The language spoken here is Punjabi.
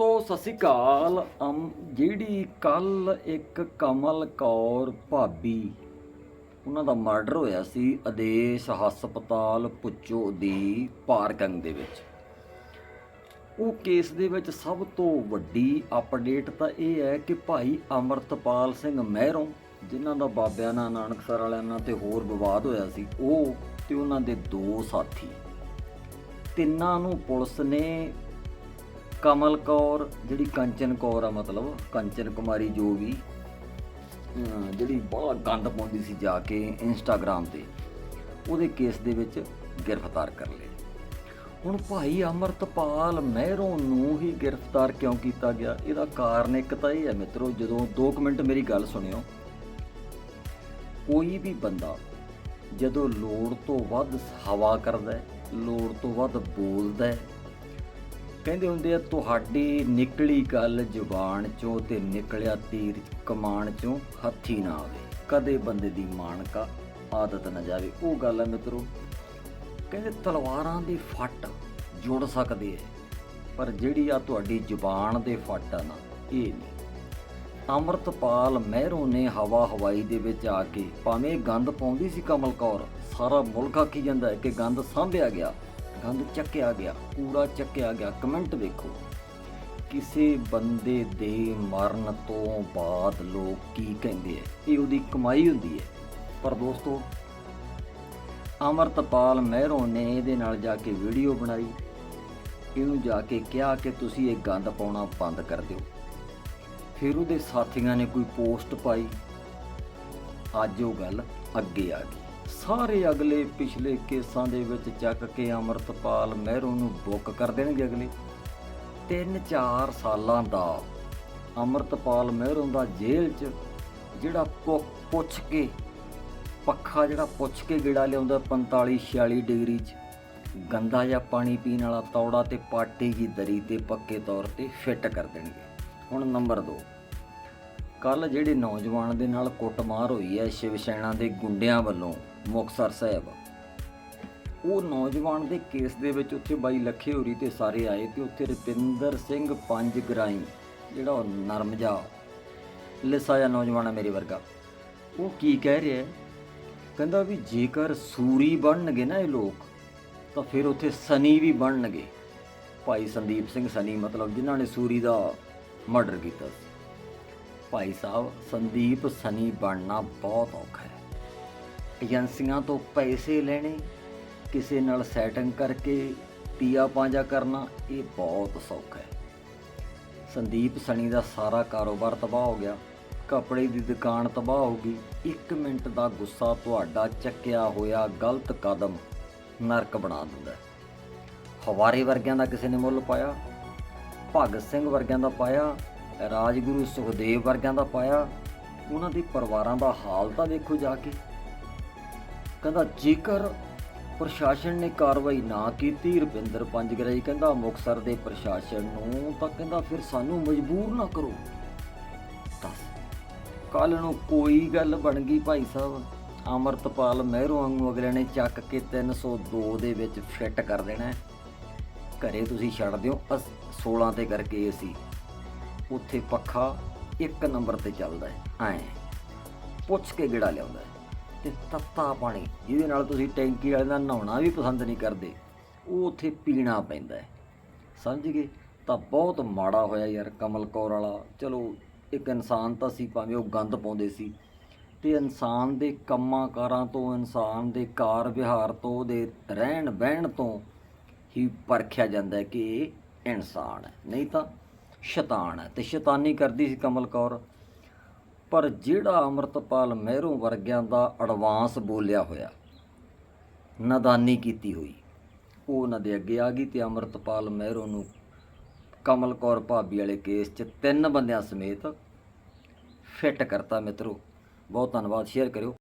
ਦੋਸਤੋ, ਸਤਿ ਸ਼੍ਰੀ ਅਕਾਲ। ਅਮ, ਜਿਹੜੀ ਕੱਲ ਇੱਕ ਕਮਲ ਕੌਰ ਭਾਬੀ, ਉਹਨਾਂ ਦਾ ਮਰਡਰ ਹੋਇਆ ਸੀ ਆਦੇਸ਼ ਹਸਪਤਾਲ ਪੁੱਚੋ ਦੀ ਪਾਰਕਿੰਗ ਦੇ ਵਿੱਚ। ਉਹ ਕੇਸ ਦੇ ਵਿੱਚ ਸਭ ਤੋਂ ਵੱਡੀ ਅਪਡੇਟ ਤਾਂ ਇਹ ਹੈ ਕਿ ਭਾਈ ਅਮਰਤਪਾਲ ਸਿੰਘ ਮਹਿਰੋਂ, ਜਿਨ੍ਹਾਂ ਦਾ ਬਾਬਿਆਂ ਨਾਲ, ਨਾਨਕਸਰ ਵਾਲਿਆਂ ਨਾਲ ਤੇ ਹੋਰ ਵਿਵਾਦ ਹੋਇਆ ਸੀ, ਉਹ ਤੇ ਉਹਨਾਂ ਦੇ ਦੋ ਸਾਥੀ। ਤਿੰਨਾਂ ਨੂੰ ਪੁਲਿਸ ਨੇ ਕਮਲ ਕੌਰ, ਜਿਹੜੀ ਕੰਚਨ ਕੌਰ ਆ ਮਤਲਬ, ਕੰਚਨ ਕੁਮਾਰੀ ਜੋ ਵੀ ਜਿਹੜੀ ਬਹੁਤ ਗੰਦ ਪਾਉਂਦੀ ਸੀ ਜਾ ਕੇ ਇੰਸਟਾਗ੍ਰam ਤੇ, ਉਹਦੇ ਕੇਸ ਦੇ ਵਿੱਚ ਗ੍ਰਿਫਤਾਰ ਕਰ ਲਿਆ ਹੁਣ ਭਾਈ ਅਮਰਤਪਾਲ ਮਹਿਰੋਂ ਨੂੰ ਹੀ ਗ੍ਰਿਫਤਾਰ ਕਿਉਂ ਕੀਤਾ ਗਿਆ? ਇਹਦਾ ਕਾਰਨ ਇੱਕ ਤਾਂ ਇਹ ਹੈ ਮਿੱਤਰੋ, ਜਦੋਂ 2 ਮਿੰਟ ਮੇਰੀ ਗੱਲ ਸੁਣਿਓ, ਕੋਈ ਵੀ ਬੰਦਾ ਜਦੋਂ ਲੋੜ ਤੋਂ ਵੱਧ ਹਵਾ ਕਰਦਾ ਹੈ, ਲੋੜ ਤੋਂ ਵੱਧ ਬੋਲਦਾ ਹੈ ਕਹਿੰਦੇ ਹੁੰਦੇ ਆ, ਤੁਹਾਡੀ ਨਿਕਲੀ ਗੱਲ ਜ਼ੁਬਾਨ ਚੋਂ ਤੇ ਨਿਕਲਿਆ ਤੀਰ ਕਮਾਨ ਚੋਂ ਹੱਥੀ ਨਾ ਆਵੇ। ਕਦੇ ਬੰਦੇ ਦੀ ਮਾਨਕਾ ਆਦਤ ਨਾ ਜਾਵੇ। ਉਹ ਗੱਲ ਹੈ ਮਿੱਤਰੋ, ਕਹਿੰਦੇ ਤਲਵਾਰਾਂ ਦੀ ਫੱਟ ਜੁੜ ਸਕਦੇ ਹੈ ਪਰ ਜਿਹੜੀ ਆ ਤੁਹਾਡੀ ਜ਼ੁਬਾਨ ਦੇ ਫੱਟ ਆ ਨਾ, ਇਹ ਨਹੀਂ। ਅਮਰਤਪਾਲ ਮਹਿਰੋਂ ਨੇ ਹਵਾ ਹਵਾਈ ਦੇ ਵਿੱਚ ਆ ਕੇ, ਭਾਵੇਂ ਗੰਦ ਪਾਉਂਦੀ ਸੀ ਕਮਲ ਕੌਰ, ਸਾਰਾ ਮੁਲਕ ਆਖੀ ਜਾਂਦਾ ਕਿ ਗੰਦ ਸਾਂਭਿਆ ਗਿਆ। ਗੰਦ ਚੱਕਿਆ ਗਿਆ, ਕੂੜਾ ਚੱਕਿਆ ਗਿਆ। ਕਮੈਂਟ ਵੇਖੋ। ਕਿਸੇ ਬੰਦੇ ਦੇ ਮਰਨ ਤੋਂ ਬਾਅਦ ਲੋਕ ਕੀ ਕਹਿੰਦੇ ਐ ਇਹ ਉਹਦੀ ਕਮਾਈ ਹੁੰਦੀ ਹੈ। ਪਰ ਦੋਸਤੋ, ਅਮਰਤਪਾਲ ਮਹਿਰੋਂ ਨੇ ਇਹਦੇ ਨਾਲ ਜਾ ਕੇ ਵੀਡੀਓ ਬਣਾਈ। ਇਹਨੂੰ ਜਾ ਕੇ ਕਿਹਾ ਕਿ ਤੁਸੀਂ ਇਹ ਗੰਦ ਪਾਉਣਾ ਬੰਦ ਕਰ ਦਿਓ। ਫਿਰ ਉਹਦੇ ਸਾਥੀਆਂ ਨੇ ਕੋਈ ਪੋਸਟ ਪਾਈ। ਅੱਜ ਉਹ ਗੱਲ ਅੱਗੇ ਆ ਗਈ। ਸਾਰੇ ਅਗਲੇ ਪਿਛਲੇ ਕੇਸਾਂ ਦੇ ਵਿੱਚ ਚੱਕ ਕੇ ਅਮਰਤਪਾਲ ਮਹਿਰੂ ਨੂੰ ਬੁੱਕ ਕਰ ਦੇਣਗੇ ਅਗਲੇ। 3-4 ਸਾਲਾਂ ਦਾ ਅਮਰਤਪਾਲ ਮਹਿਰੂ ਦਾ ਜੇਲ੍ਹ 'ਚ ਜਿਹੜਾ ਪੁੱਛ ਕੇ, ਪੱਖਾ ਜਿਹੜਾ ਪੁੱਛ ਕੇ ਗੇੜਾ ਲਿਆਉਂਦਾ 45-46 ਡਿਗਰੀ 'ਚ, ਗੰਦਾ ਜਿਹਾ ਪਾਣੀ ਪੀਣ ਵਾਲਾ ਤੌੜਾ ਤੇ ਪਾਟੀ ਦੀ ਦਰੀ ਤੇ ਪੱਕੇ ਤੌਰ ਤੇ ਫਿੱਟ ਕਰ ਦੇਣਗੇ। ਹੁਣ ਨੰਬਰ 2 ਕੱਲ ਜਿਹੜੇ ਨੌਜਵਾਨ ਦੇ ਨਾਲ ਕੁੱਟਮਾਰ ਹੋਈ ਹੈ ਸ਼ਿਵ ਸੈਨਾ ਦੇ ਗੁੰਡਿਆਂ ਵੱਲੋਂ ਮੁਕਤਸਰ ਸਾਹਿਬ। ਉਹ ਨੌਜਵਾਨ ਦੇ ਕੇਸ ਦੇ ਵਿੱਚ ਉੱਥੇ ਬਾਈ ਲੱਖੇ ਹੋਰੀ ਤੇ ਸਾਰੇ ਆਏ ਤੇ ਉੱਥੇ ਰਪਿੰਦਰ ਸਿੰਘ ਪੰਜ ਗਰਾਈ ਜਿਹੜਾ ਉਹ ਨਰਮ ਜਾ ਲਿਸਾ ਨੌਜਵਾਨ ਹੈ ਮੇਰੇ ਵਰਗਾ। ਉਹ ਕੀ ਕਹਿ ਰਿਹਾ ਕਹਿੰਦਾ ਵੀ ਜੇਕਰ ਸੂਰੀ ਬਣਨਗੇ ਨਾ ਇਹ ਲੋਕ, ਤਾਂ ਫਿਰ ਉੱਥੇ ਸਨੀ ਵੀ ਬਣਨਗੇ। ਭਾਈ ਸੰਦੀਪ ਸਿੰਘ ਸਨੀ ਮਤਲਬ ਜਿਨ੍ਹਾਂ ਨੇ ਸੂਰੀ ਦਾ ਮਰਡਰ ਕੀਤਾ ਸੀ। ਭਾਈ ਸਾਹਿਬ, ਸੰਦੀਪ ਸਨੀ ਬਣਨਾ ਬਹੁਤ ਔਖਾ ਹੈ। ਏਜੰਸੀਆਂ ਤੋਂ ਪੈਸੇ ਲੈਣੇ, ਕਿਸੇ ਨਾਲ ਸੈਟਿੰਗ ਕਰਕੇ ਪੀਆ ਪਾਂਜਾ ਕਰਨਾ, ਇਹ ਬਹੁਤ ਸੌਖਾ ਹੈ। ਸੰਦੀਪ ਸਣੀ ਦਾ ਸਾਰਾ ਕਾਰੋਬਾਰ ਤਬਾਹ ਹੋ ਗਿਆ। ਕੱਪੜੇ ਦੀ ਦੁਕਾਨ ਤਬਾਹ ਹੋ ਗਈ। 1 ਮਿੰਟ ਦਾ ਗੁੱਸਾ ਤੁਹਾਡਾ ਚੱਕਿਆ ਹੋਇਆ ਗਲਤ ਕਦਮ ਨਰਕ ਬਣਾ ਦਿੰਦਾ ਹਵਾਰੇ ਵਰਗਿਆਂ ਦਾ ਕਿਸੇ ਨੇ ਮੁੱਲ ਪਾਇਆ? ਭਗਤ ਸਿੰਘ ਵਰਗਿਆਂ ਦਾ ਪਾਇਆ? ਰਾਜਗੁਰੂ ਸੁਖਦੇਵ ਵਰਗਿਆਂ ਦਾ ਪਾਇਆ? ਉਹਨਾਂ ਦੇ ਪਰਿਵਾਰਾਂ ਦਾ ਹਾਲ ਤਾਂ ਦੇਖੋ ਜਾ ਕੇ। ਕਹਿੰਦਾ ਜੇਕਰ ਪ੍ਰਸ਼ਾਸਨ ਨੇ ਕਾਰਵਾਈ ਨਾ ਕੀਤੀ ਰਵਿੰਦਰ ਪੰਜਗਰਾਈ ਕਹਿੰਦਾ ਮੁਕਸਰ ਦੇ ਪ੍ਰਸ਼ਾਸਨ ਨੂੰ, ਤਾਂ ਕਹਿੰਦਾ ਫਿਰ ਸਾਨੂੰ ਮਜਬੂਰ ਨਾ ਕਰੋ। ਦੱਸ। ਕੱਲ ਨੂੰ ਕੋਈ ਗੱਲ ਬਣ ਗਈ ਭਾਈ ਸਾਹਿਬ। ਅਮਰਤਪਾਲ ਮਹਿਰੂ ਵਾਂਗੂ ਅਗਲੇ ਨੇ ਚੱਕ ਕੇ 302 ਦੇ ਵਿੱਚ ਫਿੱਟ ਕਰ ਦੇਣਾ ਹੈ। ਘਰੇ ਤੁਸੀਂ ਛੱਡ ਦਿਓ। ਅਸ 16 ਤੇ ਕਰਕੇ ਏਸੀ ਉੱਥੇ ਪੱਖਾ ਇੱਕ ਨੰਬਰ ਤੇ ਚੱਲਦਾ ਹੈ। ਐ। ਪੁੱਛ ਕੇ ਗੇੜਾ ਲਿਆਉਂਦਾ ਤੇ ਤੱਤਾ ਪਾਣੀ। ਜਿਹਦੇ ਨਾਲ ਤੁਸੀਂ ਟੈਂਕੀ ਵਾਲੇ ਦਾ ਨਹਾਉਣਾ ਵੀ ਪਸੰਦ ਨਹੀਂ ਕਰਦੇ, ਉਹ ਉੱਥੇ ਪੀਣਾ ਪੈਂਦਾ ਹੈ। ਸਮਝ ਗਏ? ਤਾਂ ਬਹੁਤ ਮਾੜਾ ਹੋਇਆ ਯਾਰ ਕਮਲ ਕੌਰ ਵਾਲਾ। ਚਲੋ, ਇੱਕ ਇਨਸਾਨ ਤਾਂ ਸੀ, ਭਾਵੇਂ ਉਹ ਗੰਦ ਪਾਉਂਦੇ ਸੀ। ਤੇ ਇਨਸਾਨ ਦੇ ਕੰਮਾਂ ਕਾਰਾਂ ਤੋਂ, ਇਨਸਾਨ ਦੇ ਕਾਰ ਵਿਹਾਰ ਤੋਂ, ਉਹਦੇ ਰਹਿਣ ਬਹਿਣ ਤੋਂ ਹੀ ਪਰਖਿਆ ਜਾਂਦਾ ਕਿ ਇਹ ਇਨਸਾਨ ਹੈ। ਨਹੀਂ ਤਾਂ ਸ਼ੈਤਾਨ ਹੈ। ਤੇ ਸ਼ੈਤਾਨੀ ਕਰਦੀ ਸੀ ਕਮਲ ਕੌਰ। ਪਰ ਜਿਹੜਾ ਅਮਰਤਪਾਲ ਮਹਿਰੋਂ ਵਰਗਿਆਂ ਦਾ ਐਡਵਾਂਸ ਬੋਲਿਆ ਹੋਇਆ, ਨਦਾਨੀ ਕੀਤੀ ਹੋਈ, ਉਹ ਉਹਨਾਂ ਦੇ ਅੱਗੇ ਆ ਗਈ ਤੇ ਅਮਰਤਪਾਲ ਮਹਿਰੋਂ ਨੂੰ ਕਮਲ ਕੌਰ ਭਾਬੀ ਵਾਲੇ ਕੇਸ 'ਚ ਤਿੰਨ ਬੰਦਿਆਂ ਸਮੇਤ ਫਿੱਟ ਕਰਤਾ ਮਿੱਤਰੋ। ਬਹੁਤ ਧੰਨਵਾਦ ਸ਼ੇਅਰ ਕਰਿਓ।